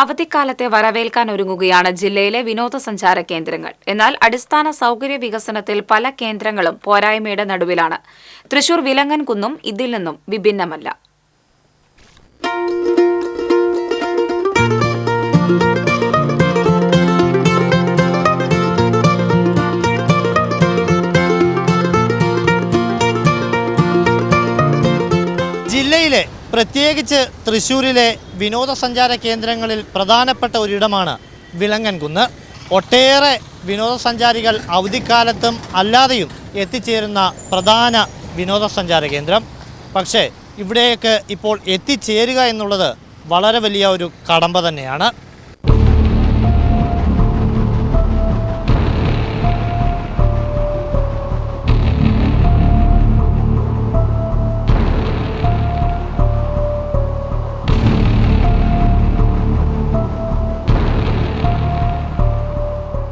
അവധിക്കാലത്തെ വരവേൽക്കാൻ ഒരുങ്ങുകയാണ് ജില്ലയിലെ വിനോദസഞ്ചാര കേന്ദ്രങ്ങൾ. എന്നാൽ അടിസ്ഥാന സൗകര്യ വികസനത്തിൽ പല കേന്ദ്രങ്ങളും പോരായ്മയുടെ നടുവിലാണ്. തൃശൂർ വിലങ്ങൻകുന്നും ഇതിൽ നിന്നും വിഭിന്നമല്ല. പ്രത്യേകിച്ച് തൃശ്ശൂരിലെ വിനോദസഞ്ചാര കേന്ദ്രങ്ങളിൽ പ്രധാനപ്പെട്ട ഒരിടമാണ് വിളങ്ങൻകുന്ന്. ഒട്ടേറെ വിനോദസഞ്ചാരികൾ അവധിക്കാലത്തും അല്ലാതെയും എത്തിച്ചേരുന്ന പ്രധാന വിനോദസഞ്ചാര കേന്ദ്രം. പക്ഷേ ഇവിടേക്ക് ഇപ്പോൾ എത്തിച്ചേരുക എന്നുള്ളത് വളരെ വലിയ ഒരു കടമ്പ തന്നെയാണ്.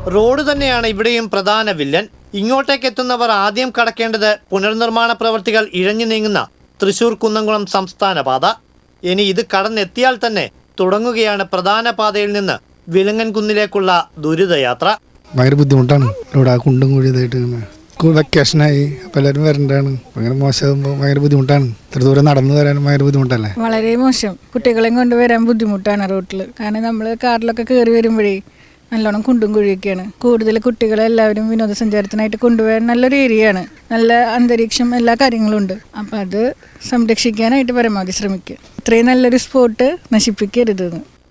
റോഡ് തന്നെയാണ് ഇവിടെയും പ്രധാന വില്ലൻ. ഇങ്ങോട്ടേക്ക് എത്തുന്നവർ ആദ്യം കടക്കേണ്ടത് പുനർനിർമ്മാണ പ്രവർത്തികൾ ഇഴഞ്ഞു നീങ്ങുന്ന തൃശൂർ കുന്നംകുളം സംസ്ഥാന പാത. ഇനി ഇത് കടന്നെത്തിയാൽ തന്നെ തുടങ്ങുകയാണ് പ്രധാന പാതയിൽ നിന്ന് വിലങ്ങൻകുന്നിലേക്കുള്ള ദുരിതയാത്ര. ഭയങ്കര ബുദ്ധിമുട്ടാണ്. ഇവിടെ ആ കുണ്ടും കുഴി ഇതായിട്ട് ഇങ്ങനെ കു- വെക്കേഷനായി പലരും എല്ലാവരും വരണ്ടാണ്. ഭയങ്കര മോശമാകുമ്പോൾ ഭയങ്കര ബുദ്ധിമുട്ടാണ്. ഇത്ര ദൂരം നടന്നു വരാനും ഭയങ്കര ബുദ്ധിമുട്ടല്ലേ? വളരെ മോശം. കുട്ടികളെയും കൊണ്ടുവരാൻ ബുദ്ധിമുട്ടാണ് റോട്ടിൽ കാരണം നമ്മൾ കാറിലൊക്കെ കയറി വരുമ്പോഴേ നല്ലോണം കുണ്ടും കുഴിയൊക്കെയാണ്. കൂടുതൽ കുട്ടികളെ എല്ലാവരും വിനോദസഞ്ചാരത്തിനായിട്ട് കൊണ്ടുപോകാൻ നല്ലൊരു ഏരിയയാണ്. നല്ല അന്തരീക്ഷം എല്ലാ കാര്യങ്ങളും ഉണ്ട് അപ്പം അത് സംരക്ഷിക്കാനായിട്ട് പരമാവധി ശ്രമിക്കുക. ഇത്രയും നല്ലൊരു സ്പോട്ട് നശിപ്പിക്കരുത്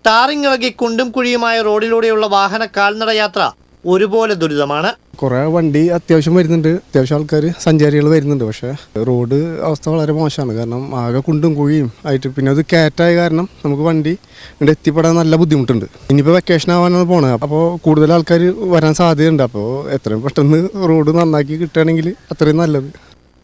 ടാറിംഗ് വകി കുണ്ടും കുഴിയുമായ റോഡിലൂടെയുള്ള വാഹന കാൽനട യാത്ര ഒരുപോലെ ദുരിതമാണ്. കുറേ വണ്ടി അത്യാവശ്യം വരുന്നുണ്ട്. അത്യാവശ്യം ആൾക്കാർ സഞ്ചാരികൾ വരുന്നുണ്ട്. പക്ഷേ റോഡ് അവസ്ഥ വളരെ മോശമാണ്. കാരണം ആകെ കുണ്ടും കുഴിയും ആയിട്ട് പിന്നെ അത് കയറ്റായ കാരണം നമുക്ക് വണ്ടി ഇവിടെ എത്തിപ്പെടാൻ നല്ല ബുദ്ധിമുട്ടുണ്ട്. ഇനിയിപ്പോൾ വെക്കേഷൻ ആവാനാണ് പോണത് അപ്പോൾ കൂടുതൽ ആൾക്കാർ വരാൻ സാധ്യതയുണ്ട്. അപ്പോൾ എത്രയും പെട്ടെന്ന് റോഡ് നന്നാക്കി കിട്ടുകയാണെങ്കിൽ അത്രയും നല്ലത്.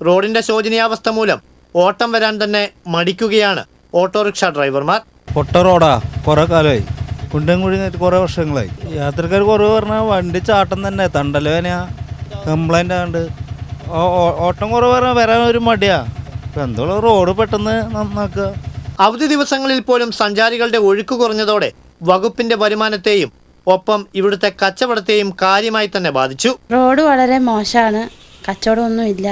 റോഡിന്റെ ശോചനീയാവസ്ഥ മൂലം ഓട്ടം വരാൻ തന്നെ മടിക്കുകയാണ് ഓട്ടോറിക്ഷ ഡ്രൈവർമാർ. പൊട്ട റോഡാ. കുറെ കാലമായി കുണ്ടും നേരിട്ട് കുറേ വർഷങ്ങളായി. യാത്രക്കാർ കുറവ് പറഞ്ഞാൽ വണ്ടി ചാട്ടം തന്നെ വേനയാ കംപ്ലൈന്റ് ആണ്ട് ഓട്ടം കുറവ് പറഞ്ഞാൽ വരാൻ ഒരു മടിയാ. ഇപ്പം എന്തോ റോഡ് പെട്ടെന്ന് നന്നാക്കുക അവധി ദിവസങ്ങളിൽ പോലും സഞ്ചാരികളുടെ ഒഴുക്ക് കുറഞ്ഞതോടെ വകുപ്പിന്റെ വരുമാനത്തെയും ഒപ്പം ഇവിടുത്തെ കച്ചവടത്തെയും കാര്യമായി തന്നെ ബാധിച്ചു. റോഡ് വളരെ മോശമാണ് കച്ചവടമൊന്നുമില്ല.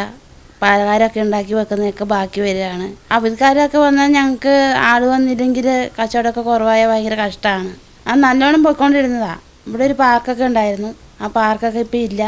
പലഹാരമൊക്കെ ഉണ്ടാക്കി വെക്കുന്നതൊക്കെ ബാക്കി വരികയാണ്. അവധിക്കാരൊക്കെ വന്നാൽ ഞങ്ങൾക്ക് ആൾ വന്നില്ലെങ്കിൽ കച്ചവടമൊക്കെ കുറവായ ഭയങ്കര കഷ്ടമാണ് അത് നല്ലോണം പോയിക്കൊണ്ടിരുന്നതാ. ഇവിടെ ഒരു പാർക്കൊക്കെ ഉണ്ടായിരുന്നു. ആ പാർക്കൊക്കെ ഇപ്പം ഇല്ല.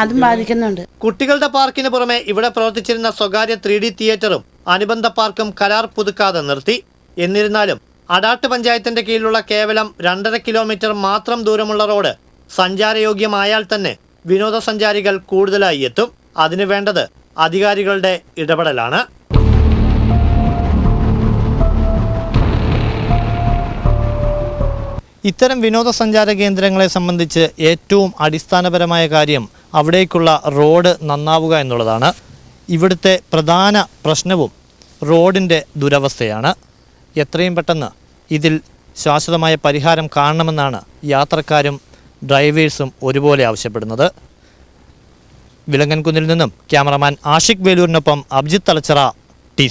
അതും ബാധിക്കുന്നുണ്ട്. കുട്ടികളുടെ പാർക്കിന് പുറമെ ഇവിടെ പ്രവർത്തിച്ചിരുന്ന സ്വകാര്യ ത്രീ ഡി തിയേറ്ററും അനുബന്ധ പാർക്കും കരാർ പുതുക്കാതെ നിർത്തി. എന്നിരുന്നാലും അടാട്ട് പഞ്ചായത്തിന്റെ കീഴിലുള്ള കേവലം രണ്ടര കിലോമീറ്റർ മാത്രം ദൂരമുള്ള റോഡ് സഞ്ചാരയോഗ്യമായാൽ തന്നെ വിനോദസഞ്ചാരികൾ കൂടുതലായി എത്തും. അതിനു വേണ്ടത് അധികാരികളുടെ ഇടപെടലാണ്. ഇത്തരം വിനോദസഞ്ചാര കേന്ദ്രങ്ങളെ സംബന്ധിച്ച് ഏറ്റവും അടിസ്ഥാനപരമായ കാര്യം അവിടേക്കുള്ള റോഡ് നന്നാവുക എന്നുള്ളതാണ്. ഇവിടുത്തെ പ്രധാന പ്രശ്നവും റോഡിന്റെ ദുരവസ്ഥയാണ്. എത്രയും പെട്ടെന്ന് ഇതിൽ ശാശ്വതമായ പരിഹാരം കാണണമെന്നാണ് യാത്രക്കാരും ഡ്രൈവേഴ്സും ഒരുപോലെ ആവശ്യപ്പെടുന്നത്. വിലങ്ങൻകുന്നിൽ നിന്നും ക്യാമറമാൻ ആഷിഖ് വേലൂരിനൊപ്പം അബ്ജിത്ത് തലച്ചറ ടി